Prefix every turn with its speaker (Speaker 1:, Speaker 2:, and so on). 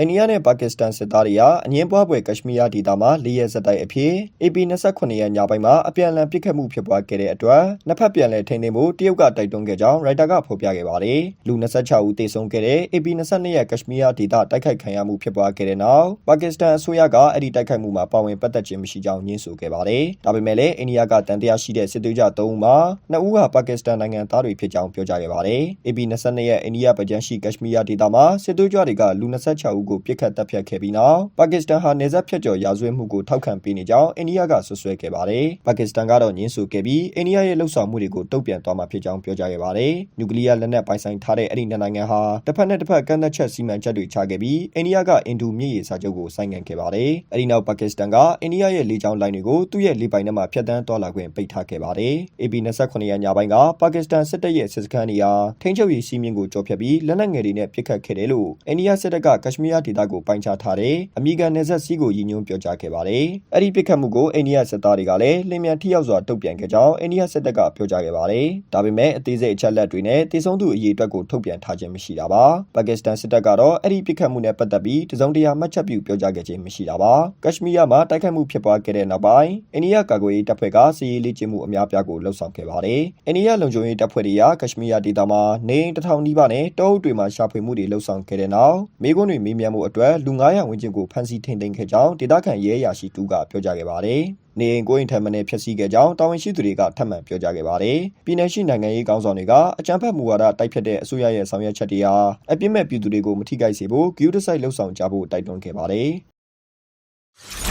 Speaker 1: အိန္ဒိယနဲ့ပါကစ္စတန်စစ်သားတွေဟာအငင်းပွားပွဲကက်ရှမီးယားဒေသမှာ၄ရက်စတိုက်အဖြစ် AP 29ရက်ညပိုင်းမှာအပြန်အလှန်ပစ်ခတ်မှုဖြစ်ပွားခဲ့တဲ့အတွက်နှစ်ဖက်ပြန်လည်ထိန်းသိမ်းဖို့တရုတ်ကတိုက်တွန်းခဲ့ကြောင်းရိုက်တာကဖော်ပြခဲ့ပါတယ်။လူ26ဦးသေဆုံးခဲ့တဲ့ AP 22ရက်ကက်ရှမီးယားဒေသတိုက်ခိုက်ခံရမှုဖြစ်ပွားခဲ့တဲ့နောက်ပါကစ္စတန်အစိုးရကအဲ့ဒီတိုက်ခိုက်မှုမှာပါဝင်ပတ်သက်ခြင်းမရှိကြောင်းညှင်းဆိုခဲ့ပါတယ်။ဒါပေမဲ့လည်းအိန္ဒိယကတန်တရားရှိတဲ့စစ်သွေးကြ3ဦးမှာ2ဦးကပါကစ္စတန်နိုင်ငံသားတွေဖြစ်ကြောင်းပြောကြားခဲ့ပါတယ်။ AP 22ရက်အိန္ဒိယဗကြမ်းရှိကက်ရှမီးယားဒေသမှာစစ်သွေးကြတွေကလူ26ဦးကိုပြစ်ခတ်တပ်ဖြတ်ခဲ့ပြီးနောက်ပါကစ္စတန်ဟာနေဆက်ဖြတ်ကျော်ရာဇဝတ်မှုကိုထောက်ခံပေးနေကြောင်းအိန္ဒိယကဆွဆွဲခဲ့ပါတယ်။ပါကစ္စတန်ကတော့ညှင်းဆိုခဲ့ပြီးအိန္ဒိယရဲ့လှုပ်ဆောင်မှုတွေကိုတုံ့ပြန်သွားမှာဖြစ်ကြောင်းပြောကြားခဲ့ပါတယ်။နျူကလ িয়ার လက်နက်ပိုင်ဆိုင်ထားတဲ့အဲ့ဒီနိုင်ငံဟာတစ်ဖက်နဲ့တစ်ဖက်ကန့်သက်ချက်စီမံချက်တွေချခဲ့ပြီးအိန္ဒိယကအင်ဒူမြစ်ရေစာချုပ်ကိုဆိုင်းငံ့ခဲ့ပါတယ်။အဲ့ဒီနောက်ပါကစ္စတန်ကအိန္ဒိယရဲ့လေကြောင်းလိုင်းတွေကိုသူ့ရဲ့လေပိုင်နက်မှာဖျက်ဆီးသွားလာခွင့်ပိတ်ထားခဲ့ပါတယ်။ AP 29ရက်ညပိုင်းကပါကစ္စတန်စစ်တပ်ရဲ့စစ်စခန်းတွေဟာထိန်းချုပ်ရေးစီးမြင့်ကိုကျော်ဖြတ်ပြီးလက်နက်ငယ်တွေနဲ့ပစ်ခတ်ခဲ့တယ်လို့အိန္ဒိယစစ်တပ်ကကက်ရှမီးယားဒေသကိုပိုင်းခြားထားတဲ့အမေရိကန်နယ်စပ်စီးကိုရည်ညွှန်းပြောကြားခဲ့ပါတယ်။အဲ့ဒီပစ်ခတ်မှုကိုအိန္ဒိယစစ်သားတွေကလည်းလျင်မြန်ထိရောက်စွာတုံ့ပြန်ခဲ့ကြောင်းအိန္ဒိယစစ်တပ်ကပြောကြားခဲ့ပါတယ်။ဒါပေမဲ့အသေးစိတ်အချက်လက်တွေနဲ့တည်ဆုံးသူအရေးအတွက်ကိုထုတ်ပြန်ထားခြင်းမရှိတာပါ။ပါကစ္စတန်စစ်တပ်ကတော့အဲ့ဒီပစ်ခတ်မှုနဲ့ပတ်သက်ပြီးတစုံတရာမှတ်ချက်ပြုပြောကြားခဲ့ခြင်းမရှိတာပါ။ကက်ရှမီးယားမှာတိုက်ခိုက်မှုဖြစ်ပွားခဲ့တဲ့နောက်ပိုင်းအိန္ဒိယကာကွယ်ရေးတပ်ဖွဲ့ကစစ်ရေးလေ့ကျင့်မှုအများပြားကိုလှုပ်ဆောင်ခဲ့ပါတယ်။အိန္ဒိယလုံခြုံရေးတပ်ဖွဲ့တွေကကက်ရှမီးယားဒေသမှာနေတထောင်နီးပါးနဲ့တောအုပ်တွေမှာရှာဖွေမှုတွေလှုပ်ဆောင်ခဲ့တဲ့နောက်မိကွန်းတွေမေးမြန်းမှုအတွက်လူ900ဝန်းကျင်ကိုဖမ်းဆီးထိန်သိမ်းခဲ့ကြောင်းဒေသခံရဲအရာရှိတူကပြောကြားခဲ့ပါတယ်။နေအိမ်ကိုအိမ်ထံမှနဲ့ဖျက်ဆီးခဲ့ကြောင်းတာဝန်ရှိသူတွေကထပ်မံပြောကြားခဲ့ပါတယ်။ပြည်내ရှိနိုင်ငံရေးကောင်းဆောင်တွေကအကြမ်းဖက်မူဝါဒတိုက်ဖြတ်တဲ့အစိုးရရဲ့ဆောင်ရွက်ချက်တွေဟာအပြစ်မဲ့ပြည်သူတွေကိုမထိခိုက်စေဖို့ဂရုတစိုက်လှုံ့ဆော်ကြဖို့တိုက်တွန်းခဲ့ပါတယ်။